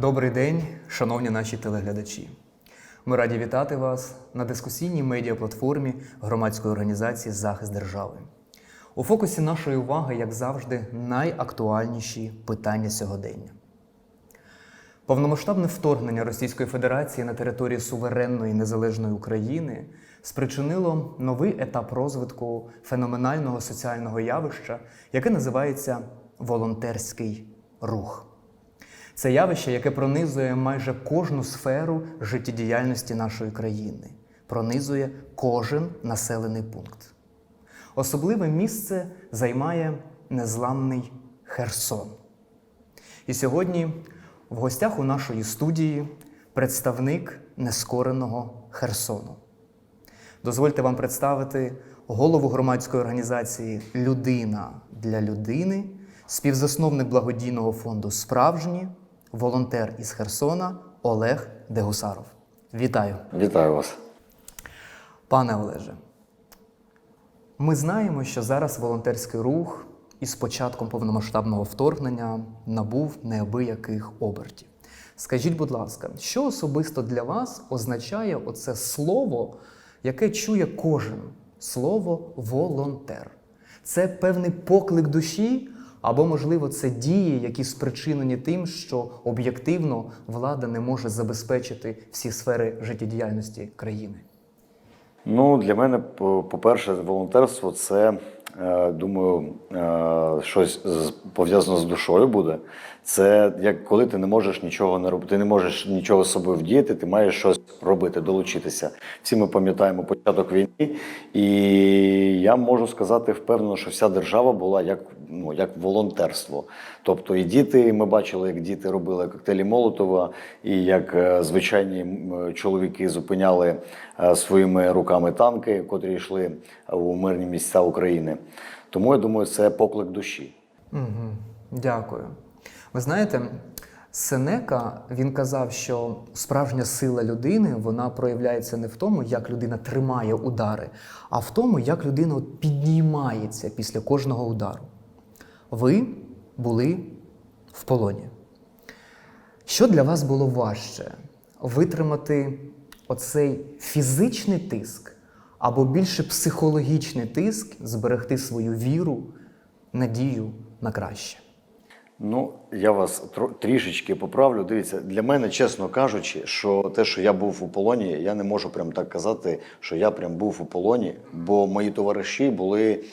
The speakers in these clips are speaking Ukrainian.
Добрий день, шановні наші телеглядачі. Ми раді вітати вас на дискусійній медіаплатформі громадської організації Захист держави. У фокусі нашої уваги, як завжди, найактуальніші питання сьогодення. Повномасштабне вторгнення Російської Федерації на території суверенної незалежної України спричинило новий етап розвитку феноменального соціального явища, яке називається волонтерський рух. Це явище, яке пронизує майже кожну сферу життєдіяльності нашої країни, пронизує кожен населений пункт. Особливе місце займає незламний Херсон. І сьогодні в гостях у нашої студії представник нескореного Херсону. Дозвольте вам представити голову громадської організації Людина для людини, співзасновник благодійного фонду Справжні, волонтер із Херсона Олег Дегусаров. Вітаю! Вітаю вас. Пане Олеже, ми знаємо, що зараз волонтерський рух із початком повномасштабного вторгнення набув неабияких обертів. Скажіть, будь ласка, що особисто для вас означає оце слово, яке чує кожен слово волонтер? Це певний поклик душі, або, можливо, це дії, які спричинені тим, що об'єктивно влада не може забезпечити всі сфери життєдіяльності країни. Ну, для мене, по- по-перше, волонтерство це, е, думаю, е, щось пов'язано з душою буде. Це як коли ти не можеш нічого не робити, ти не можеш нічого з собою вдіяти, ти маєш щось робити, долучитися. Всі ми пам'ятаємо початок війни, і я можу сказати впевнено, що вся держава була як, ну, як волонтерство. Тобто і діти, ми бачили, як діти робили коктейлі Молотова, і як е, звичайні чоловіки зупиняли е, своїми руками танки, котрі йшли у мирні місця України. Тому я думаю, це поклик душі. Угу. Дякую. Ви знаєте, Сенека він казав, що справжня сила людини вона проявляється не в тому, як людина тримає удари, а в тому, як людина піднімається після кожного удару. Ви були в полоні. Що для вас було важче? Витримати оцей фізичний тиск або більше психологічний тиск, зберегти свою віру, надію на краще? Ну, я вас трішечки поправлю. Дивіться, для мене, чесно кажучи, що те, що я був у полоні, я не можу прям так казати, що я прям був у полоні, бо мої товариші були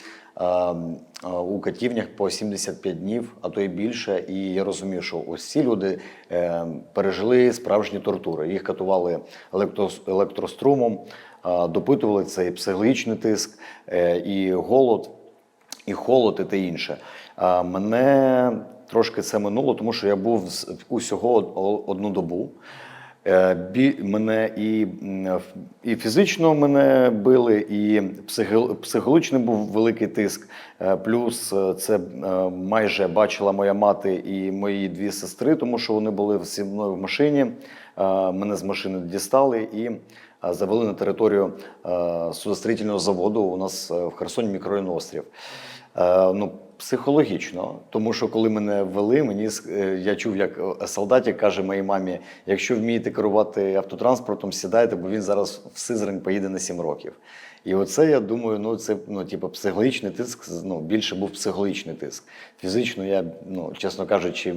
у катівнях по 75 днів, а то й більше. І я розумію, що ось ці люди е, пережили справжні тортури. Їх катували електрос- електрострумом, а, допитували цей психологічний тиск е, і голод і холод, і те інше. Мене трошки це минуло, тому що я був усього одну добу. Е, мене і, і фізично мене били, і психо- психологічний був великий тиск. Е, Плюс е, це майже бачила моя мати і мої дві сестри, тому що вони були зі мною в машині. Мене з машини дістали і завели на територію судостроїтельного заводу. У нас в Херсоні мікрорайон Острів. Ну, психологічно, тому що коли мене вели, мені е, я чув, як е, солдатик каже моїй мамі: якщо вмієте керувати автотранспортом, сідайте, бо він зараз в Сизрань поїде на 7 років. І оце я думаю, ну це ну, типу, психологічний тиск. Ну більше був психологічний тиск. Фізично я, ну чесно кажучи,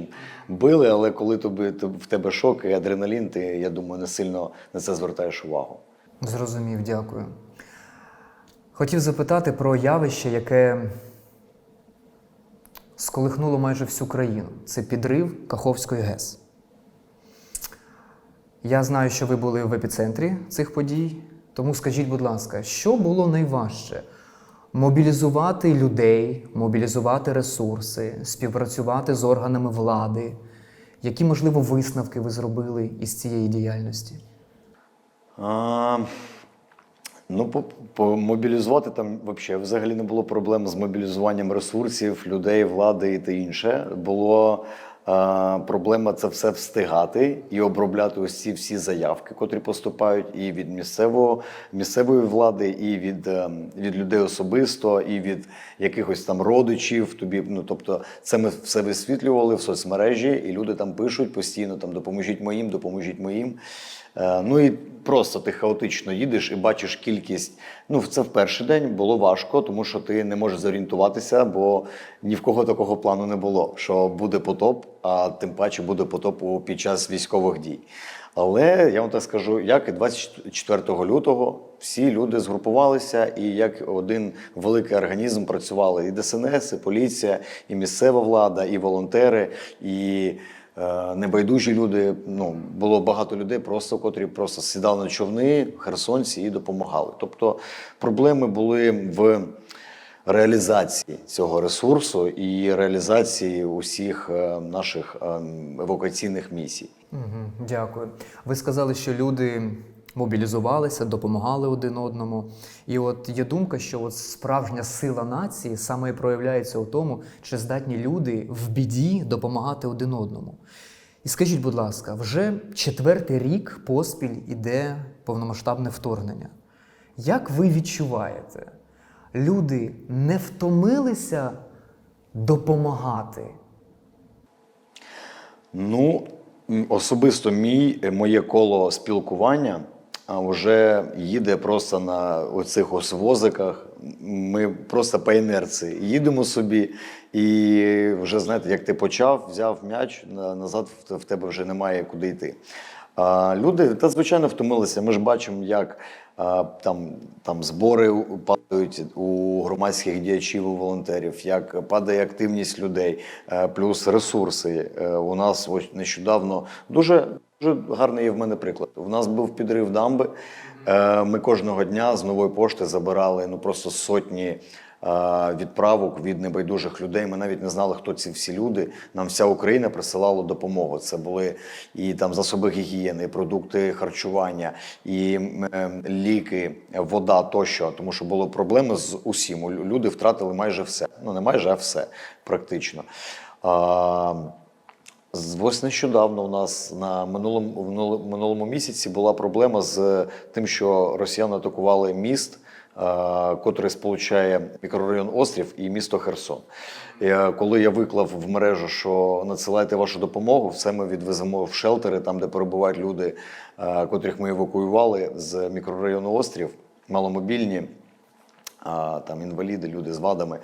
били, але коли тобі в тебе шок і адреналін, ти я думаю, не сильно на це звертаєш увагу. Зрозумів, дякую. Хотів запитати про явище, яке сколихнуло майже всю країну. Це підрив Каховської ГЕС. Я знаю, що ви були в епіцентрі цих подій, тому скажіть, будь ласка, що було найважче? Мобілізувати людей, мобілізувати ресурси, співпрацювати з органами влади. Які, можливо, висновки ви зробили із цієї діяльності? А, ну, мобілізувати там взагалі, взагалі не було проблем з мобілізуванням ресурсів, людей, влади і те інше. Було Е, Проблема це все встигати і обробляти ось ці всі заявки, котрі поступають і від місцевого місцевої влади, і від, е, від людей особисто, і від якихось там родичів. Тобі, ну тобто, це ми все висвітлювали в соцмережі, і люди там пишуть постійно: там допоможіть моїм, допоможіть моїм. Е, Ну і просто ти хаотично їдеш і бачиш кількість. Ну, це в перший день було важко, тому що ти не можеш зорієнтуватися, бо ні в кого такого плану не було, що буде потоп, а тим паче буде потоп під час військових дій. Але я вам так скажу, як і 24 лютого всі люди згрупувалися, і як один великий організм працювали і ДСНС, і поліція, і місцева влада, і волонтери, і небайдужі люди. Ну було багато людей, просто котрі просто сідали на човни, херсонці і допомагали. Тобто проблеми були в реалізації цього ресурсу і реалізації усіх е, наших е, евакуаційних місій. Дякую. Ви сказали, що люди мобілізувалися, допомагали один одному. І от є думка, що от справжня сила нації саме і проявляється у тому, чи здатні люди в біді допомагати один одному. І скажіть, будь ласка, вже четвертий рік поспіль іде повномасштабне вторгнення. Як ви відчуваєте, люди не втомилися допомагати? Ну, особисто мій, е, моє коло спілкування а, вже їде просто на оцих ось возиках. Ми просто по інерції їдемо собі, і вже знаєте, як ти почав, взяв м'яч назад, в тебе вже немає куди йти. А, люди та звичайно втомилися. Ми ж бачимо, як а, там, там збори падають у громадських діячів, у волонтерів, як падає активність людей, е, плюс ресурси. Е, У нас ось нещодавно дуже, дуже гарний є в мене приклад. У нас був підрив дамби. Е, Ми кожного дня з нової пошти забирали ну просто сотні. е, Відправок від небайдужих людей. Ми навіть не знали, хто ці всі люди. Нам вся Україна присилала допомогу. Це були і там засоби гігієни, і продукти харчування, і е, ліки, вода тощо. Тому що були проблеми з усім. Люди втратили майже все. Ну не майже, а все практично. Ось нещодавно у нас на минулому минулому місяці була проблема з тим, що росіяни атакували міст, е, котрий сполучає мікрорайон Острів і місто Херсон. Е, Коли я виклав в мережу, що надсилайте вашу допомогу, все ми відвеземо в шелтери, там де перебувають люди, е, котрих ми евакуювали з мікрорайону Острів, маломобільні там інваліди, люди з вадами.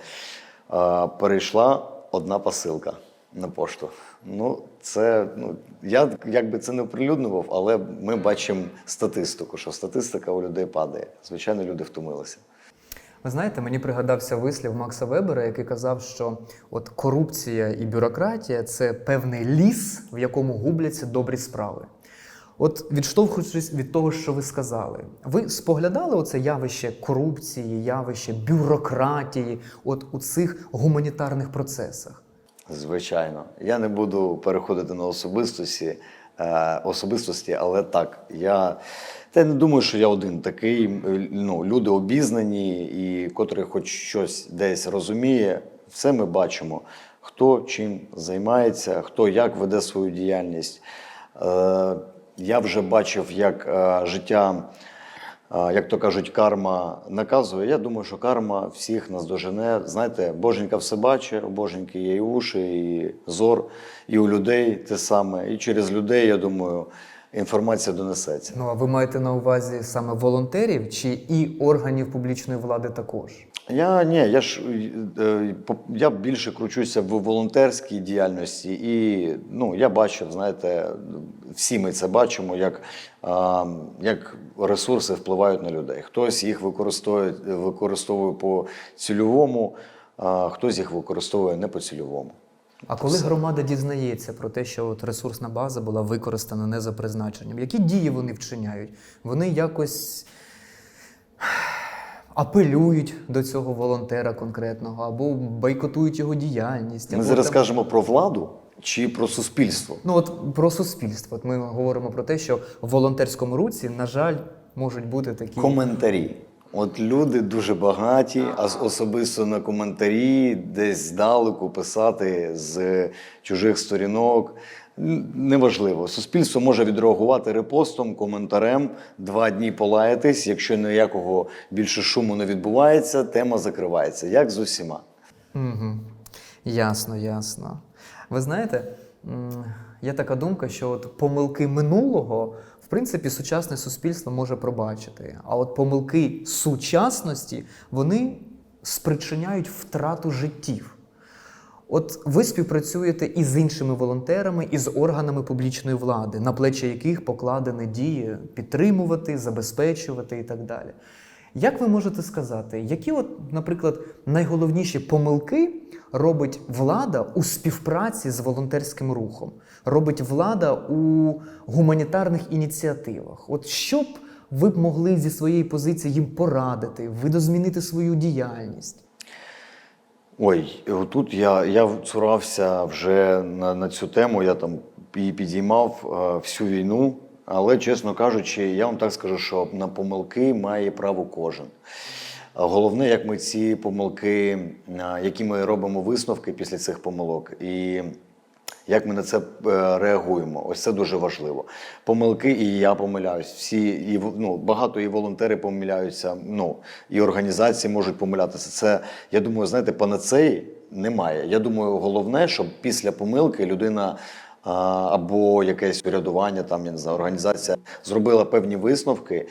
Перейшла одна посилка на пошту. Ну, це ну я якби це не оприлюднював, але ми бачимо статистику, що статистика у людей падає. Звичайно, люди втомилися. Ви знаєте, мені пригадався вислів Макса Вебера, який казав, що от корупція і бюрократія це певний ліс, в якому губляться добрі справи. От відштовхуючись від того, що ви сказали, ви споглядали оце явище корупції, явище бюрократії, от у цих гуманітарних процесах? Звичайно, я не буду переходити на особистості, е, особистості, але так, я та не думаю, що я один такий. Ну, люди обізнані, і котрі хоч щось десь розуміє, все ми бачимо, хто чим займається, хто як веде свою діяльність. Е, я вже бачив, як е, життя. Як то кажуть, карма наказує. Я думаю, що карма всіх нас дожене. Знаєте, боженька все бачить, у боженьки є і уші, і зор, і у людей те саме. І через людей, я думаю, інформація донесеться. Ну а ви маєте на увазі саме волонтерів чи і органів публічної влади також? Я ні, я ж е, я більше кручуся в волонтерській діяльності, і ну я бачив, знаєте, всі ми це бачимо, як, як ресурси впливають на людей. Хтось їх використовує, використовує по цільовому, а хтось їх використовує не по цільовому. А коли громада дізнається про те, що от ресурсна база була використана не за призначенням, які дії вони вчиняють? Вони якось апелюють до цього волонтера конкретного або бойкотують його діяльність. Ми або зараз там- кажемо про владу чи про суспільство. Ну от про суспільство. От ми говоримо про те, що в волонтерському руці, на жаль, можуть бути такі Коментарі. От люди дуже багаті, а особисто на коментарі, десь здалеку писати з чужих сторінок. Неважливо. Суспільство може відреагувати репостом, коментарем, два дні полаятись. Якщо ніякого більше шуму не відбувається, тема закривається. Як з усіма. Угу. Ясно, ясно. Ви знаєте, є така думка, що от помилки минулого, в принципі, сучасне суспільство може пробачити. А от помилки сучасності вони спричиняють втрату життів. От ви співпрацюєте і з іншими волонтерами, і з органами публічної влади, на плечі яких покладені дії підтримувати, забезпечувати і так далі. Як ви можете сказати, які, от, наприклад, найголовніші помилки робить влада у співпраці з волонтерським рухом, робить влада у гуманітарних ініціативах? От що б ви б могли зі своєї позиції їм порадити, видозмінити свою діяльність? Ой, тут я, я цурався вже на, на цю тему, я там її підіймав всю війну. Але, чесно кажучи, я вам так скажу, що на помилки має право кожен. Головне, як ми ці помилки, які ми робимо висновки після цих помилок, і як ми на це е, реагуємо. Ось це дуже важливо. Помилки, і я помиляюсь. Всі і ну, багато і волонтери помиляються. Ну і організації можуть помилятися. Це я думаю, знаєте, панацеї немає. Я думаю, головне, щоб після помилки людина. Або якесь урядування, там я не знаю, організація зробила певні висновки,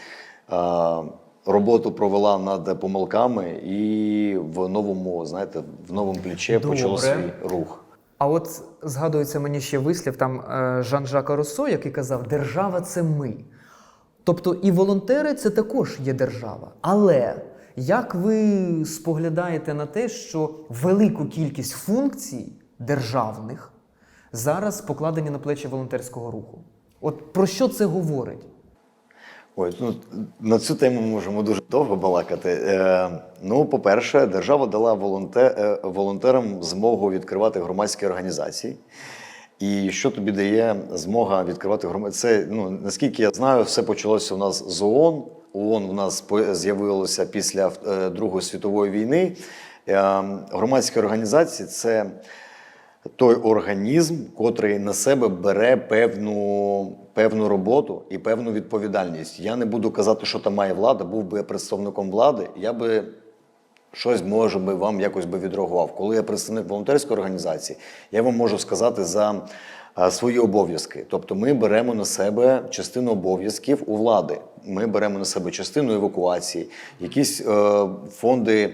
роботу провела над помилками, і в новому, знаєте, в новому плече почало свій рух. А от згадується мені ще вислів там е, Жан-Жака Руссо, який казав: Держава це ми. Тобто і волонтери це також є держава. Але як ви споглядаєте на те, що велику кількість функцій державних зараз покладені на плечі волонтерського руху? От про що це говорить? Ой, ну на цю тему можемо дуже довго балакати. Е, ну, по-перше, держава дала волонте, е, волонтерам змогу відкривати громадські організації. І що тобі дає змога відкривати громадські? Це, ну, наскільки я знаю, все почалося у нас з ООН. ООН у нас з'явилося після е, Другої світової війни. Е, громадські організації це той організм, котрий на себе бере певну, певну роботу і певну відповідальність. Я не буду казати, що там має влада, був би я представником влади, я би щось може би вам якось би відреагував. Коли я представник волонтерської організації, я вам можу сказати за свої обов'язки. Тобто ми беремо на себе частину обов'язків у влади. Ми беремо на себе частину евакуації, якісь е, фонди е,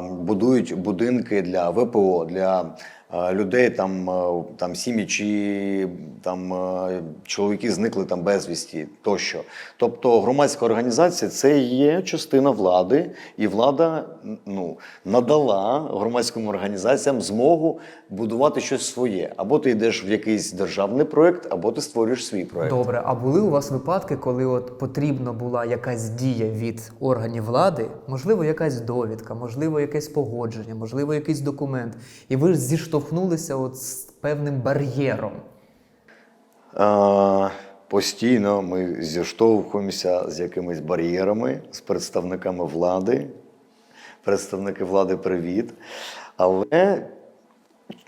будують будинки для ВПО, для людей, там, е, там сім'ї чи там е, чоловіки зникли там безвісті тощо. Тобто громадська організація це є частина влади, і влада ну, надала громадським організаціям змогу будувати щось своє. Або ти йдеш в якийсь державний проект, або ти створюєш свій проект. Добре, а були у вас випадки, коли от потрібна була якась дія від органів влади, можливо, якась довідка, можливо, якесь погодження, можливо, якийсь документ, і ви ж зіштовхнулися от з певним бар'єром. А, постійно ми зіштовхуємося з якимись бар'єрами, з представниками влади. Представники влади, привіт. Але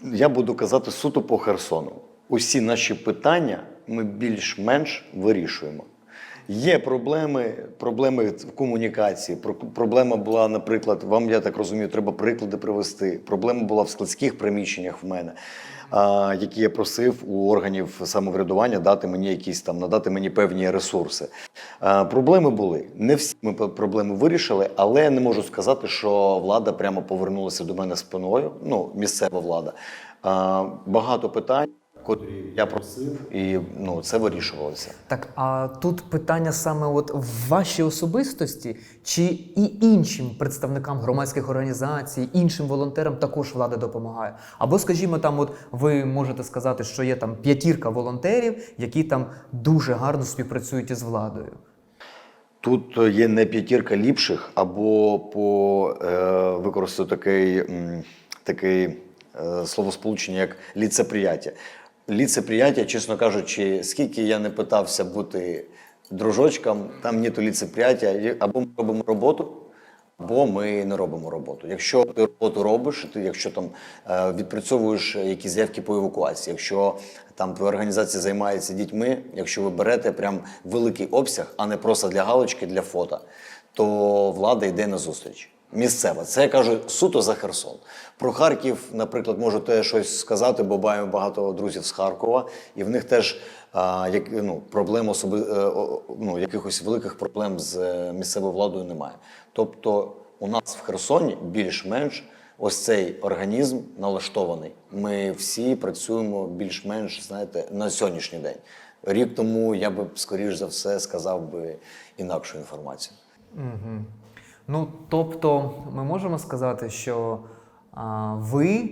я буду казати суто по Херсону. Усі наші питання ми більш-менш вирішуємо. Є проблеми, проблеми в комунікації. Про- Проблема була, наприклад, вам я так розумію, треба приклади привести. Проблема була в складських приміщеннях в мене, які я просив у органів самоврядування дати мені якісь там, надати мені певні ресурси. Проблеми були. Не всі ми проблеми вирішили, але я не можу сказати, що влада прямо повернулася до мене спиною. Ну, місцева влада. Багато питань, котрі я просив, і ну, це вирішувалося. Так, а тут питання саме от в вашій особистості, чи і іншим представникам громадських організацій, іншим волонтерам також влада допомагає? Або, скажімо, там, от ви можете сказати, що є там п'ятірка волонтерів, які там дуже гарно співпрацюють із владою. Тут є не п'ятірка ліпших, або по е, використаю такий, такий е, словосполучення, як ліцеприяття. Ліцеприяття, чесно кажучи, скільки я не питався бути дружочкам, там нету ліцеприяття. Або ми робимо роботу, або ми не робимо роботу. Якщо ти роботу робиш, ти якщо там е, відпрацьовуєш якісь заявки по евакуації, якщо там твоя організація займається дітьми, якщо ви берете прям великий обсяг, а не просто для галочки, для фото, то влада йде на зустріч. Місцева, це я кажу суто за Херсон. Про Харків, наприклад, можу теж щось сказати, бо маємо багато друзів з Харкова, і в них теж а, як, ну, проблем особи, е, ну, якихось великих проблем з е, місцевою владою немає. Тобто, у нас в Херсоні більш-менш ось цей організм налаштований. Ми всі працюємо більш-менш, знаєте, на сьогоднішній день. Рік тому я би скоріш за все сказав би інакшу інформацію. Угу. Ну, тобто, ми можемо сказати, що а, ви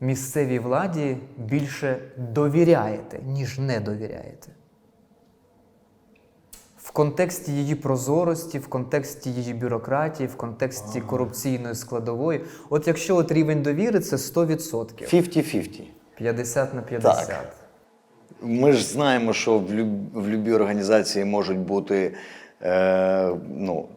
місцевій владі більше довіряєте, ніж не довіряєте. В контексті її прозорості, в контексті її бюрократії, в контексті корупційної складової. От якщо от рівень довіри це 100%, 50-50. 50 на 50. Так. Ми ж знаємо, що в, люб, в любій організації можуть бути е, ну,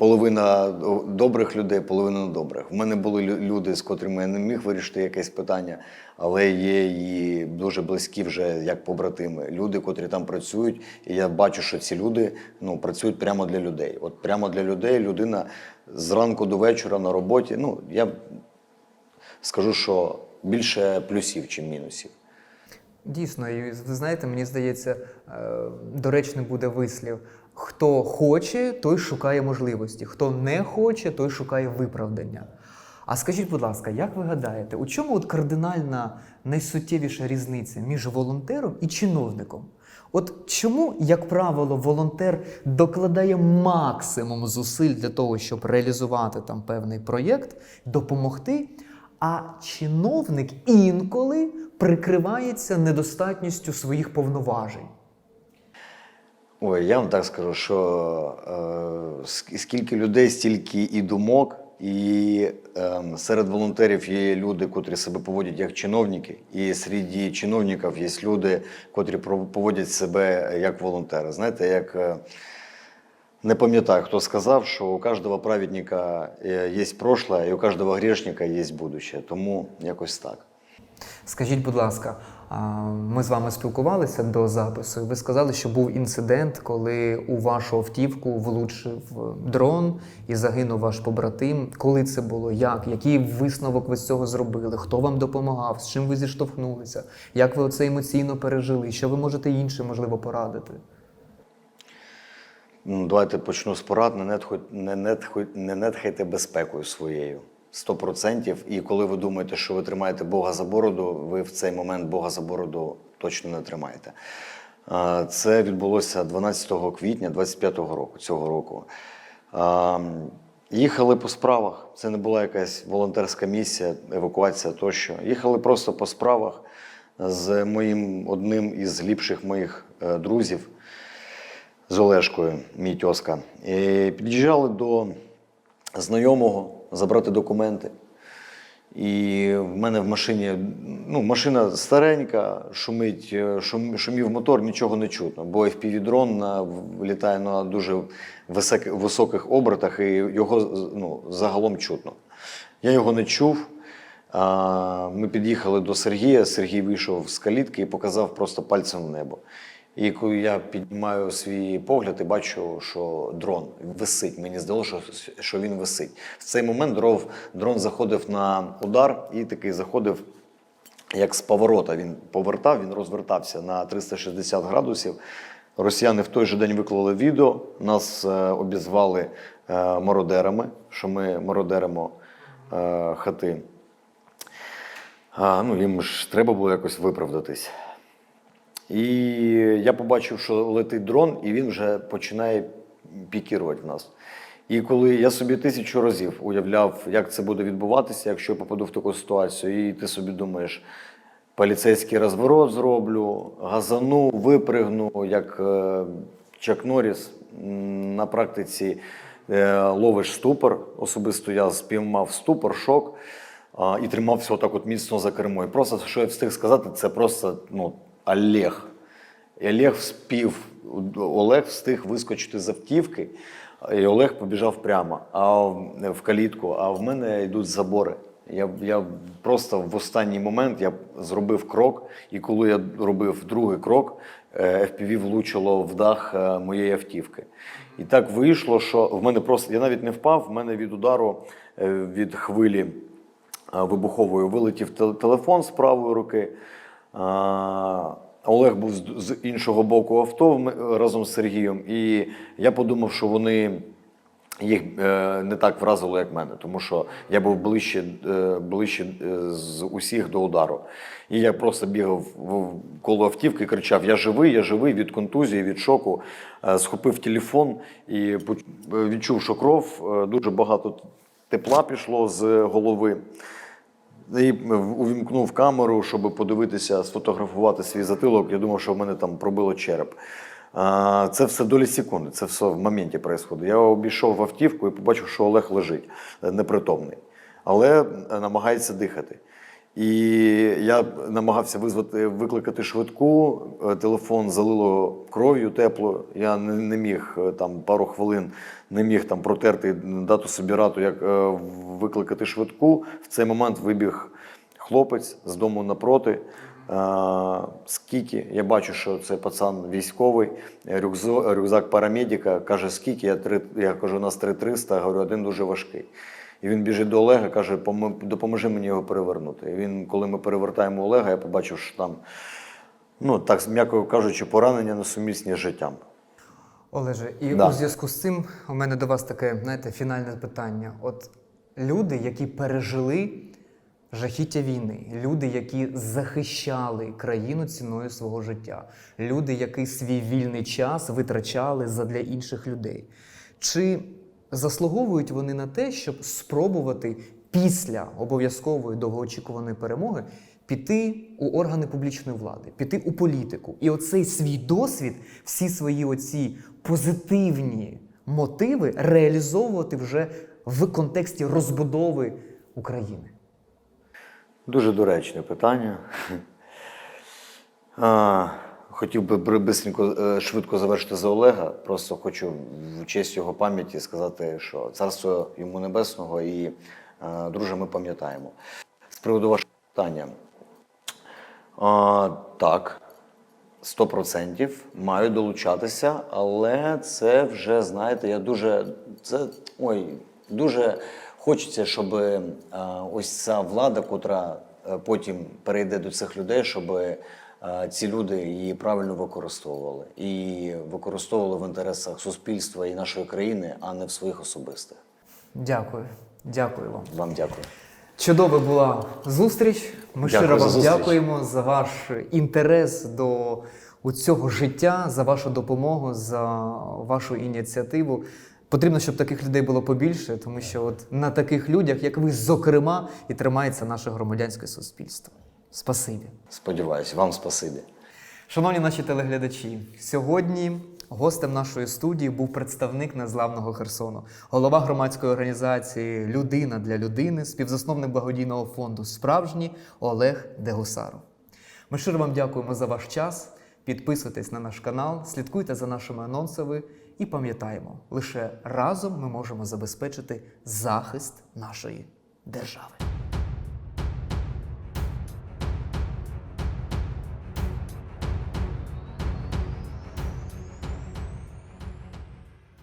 половина добрих людей, половина недобрих. В мене були люди, з котрими я не міг вирішити якесь питання, але є і дуже близькі вже як побратими. Люди, котрі там працюють, і я бачу, що ці люди ну, працюють прямо для людей. От прямо для людей людина зранку до вечора на роботі. Ну, я скажу, що більше плюсів, чим мінусів. Дійсно, і ви знаєте, мені здається, е, доречним буде вислів: хто хоче, той шукає можливості, хто не хоче, той шукає виправдання. А скажіть, будь ласка, як ви гадаєте, у чому от кардинальна найсуттєвіша різниця між волонтером і чиновником? От чому, як правило, волонтер докладає максимум зусиль для того, щоб реалізувати там певний проєкт, допомогти, а чиновник інколи прикривається недостатністю своїх повноважень. Ой, я вам так скажу, що е, скільки людей, стільки і думок, і е, серед волонтерів є люди, котрі себе поводять як чиновники, і серед чиновників є люди, котрі поводять себе як волонтери. Знаєте, як е, не пам'ятаю, хто сказав, що у кожного праведника е, є прошлое, і у кожного грешника є будущее. Тому якось так. Скажіть, будь ласка, ми з вами спілкувалися до запису. Ви сказали, що був інцидент, коли у вашу автівку влучив дрон і загинув ваш побратим. Коли це було? Як? Який висновок ви з цього зробили? Хто вам допомагав? З чим ви зіштовхнулися? Як ви це емоційно пережили? Що ви можете іншим, можливо, порадити? Ну, давайте почну з порад. Не нетхайте безпекою своєю. 100%. І коли ви думаєте, що ви тримаєте Бога за бороду, ви в цей момент Бога за бороду точно не тримаєте. Це відбулося 12 квітня 25-го року, цього року. Їхали по справах. Це не була якась волонтерська місія, евакуація тощо. Їхали просто по справах з моїм одним із ліпших моїх е, друзів з Олешкою, мій тьоска. І під'їжджали до знайомого забрати документи. І в мене в машині, ну, машина старенька, шумить, е, шум, шумів мотор, нічого не чутно, бо FPV-дрон на, літає на дуже висок, високих обертах, і його ну, загалом чутно. Я його не чув. А, Ми під'їхали до Сергія. Сергій вийшов з калітки і показав просто пальцем в небо. І коли я піднімаю свій погляд і бачу, що дрон висить. Мені здалося, що- він висить. В цей момент дров, дрон заходив на удар і такий заходив як з поворота. Він повертав, він розвертався на 360 градусів. Росіяни в той же день виклали відео, нас е, обізвали е, мародерами, що ми мародеримо е, хати. А, ну, їм ж треба було якось виправдатись. І я побачив, що летить дрон, і він вже починає пікірувати в нас. І коли я собі тисячу разів уявляв, як це буде відбуватися, якщо я попаду в таку ситуацію, і ти собі думаєш, поліцейський розворот зроблю, газану, випригну, як е, Чак Норріс. На практиці е, ловиш ступор. Особисто я спіймав ступор, шок і тримався отак от міцно за кермо. І просто, що я встиг сказати, це просто ну, Олег. І Олег спів Олег встиг вискочити з автівки, і Олег побіжав прямо, а в калітку, а в мене йдуть забори. Я, я просто в останній момент я зробив крок, і коли я робив другий крок, е, FPV влучило в дах е, моєї автівки. І так вийшло, що в мене просто я навіть не впав, в мене від удару е, від хвилі вибухової вилетів телефон з правої руки. Олег був з, іншого боку авто разом з Сергієм, і я подумав, що вони їх е, не так вразило, як мене, тому що я був ближче, е, ближче е, з усіх до удару. І я просто бігав коло автівки кричав: Я живий, я живий від контузії, від шоку. Схопив телефон і відчув, що кров дуже багато тепла пішло з голови. І увімкнув камеру, щоб подивитися, сфотографувати свій затилок. Я думав, що в мене там пробило череп. Це все долі секунди, це все в моменті відбувається. Я обійшов в автівку і побачив, що Олег лежить е, непритомний, але е, намагається дихати. І я намагався визвати, викликати швидку. е, Телефон залило кров'ю теплою. Я не, не міг е, там пару хвилин не міг там протерти, дати собі раду, як е, викликати швидку. В цей момент вибіг хлопець з дому напроти. Е, Скільки я бачу, що це пацан військовий, рюкзо, рюкзак парамедика. Каже, скільки я три. Я кажу, у нас 3300, я говорю, один дуже важкий. І він біжить до Олега, каже, допоможи мені його перевернути. І він, коли ми перевертаємо Олега, я побачив, що там, ну так м'яко кажучи, поранення несумісні з життям. Олеже, і Да. у зв'язку з цим у мене до вас таке, знаєте, фінальне питання. От люди, які пережили жахіття війни, люди, які захищали країну ціною свого життя, люди, які свій вільний час витрачали задля інших людей. Чи заслуговують вони на те, щоб спробувати після обов'язкової довгоочікуваної перемоги піти у органи публічної влади, піти у політику. І оцей свій досвід, всі свої оці позитивні мотиви реалізовувати вже в контексті розбудови України. Дуже доречне питання. Хотів би бистренько, е, швидко завершити за Олега. Просто хочу в честь його пам'яті сказати, що царство йому небесного і, е, друже, ми пам'ятаємо. З приводу вашого питання. А, так, 100% маю долучатися, але це вже, знаєте, я дуже. Це ой, дуже хочеться, щоб е, ось ця влада, котра потім перейде до цих людей, щоб ці люди її правильно використовували і використовували в інтересах суспільства і нашої країни, а не в своїх особистих. Дякую. Дякую вам. Вам дякую. Чудова була зустріч. Ми Дякую щиро вам зустріч. дякуємо за ваш інтерес до цього життя, за вашу допомогу, за вашу ініціативу. Потрібно, щоб таких людей було побільше, тому що от на таких людях, як ви, зокрема, і тримається наше громадянське суспільство. Спасибі. Сподіваюся, вам спасибі. Шановні наші телеглядачі, сьогодні гостем нашої студії був представник незламного Херсону, голова громадської організації Людина для людини, співзасновник благодійного фонду Справжній Олег Дегусаров. Ми щиро вам дякуємо за ваш час. Підписуйтесь на наш канал, слідкуйте за нашими анонсами і пам'ятаємо, лише разом ми можемо забезпечити захист нашої держави.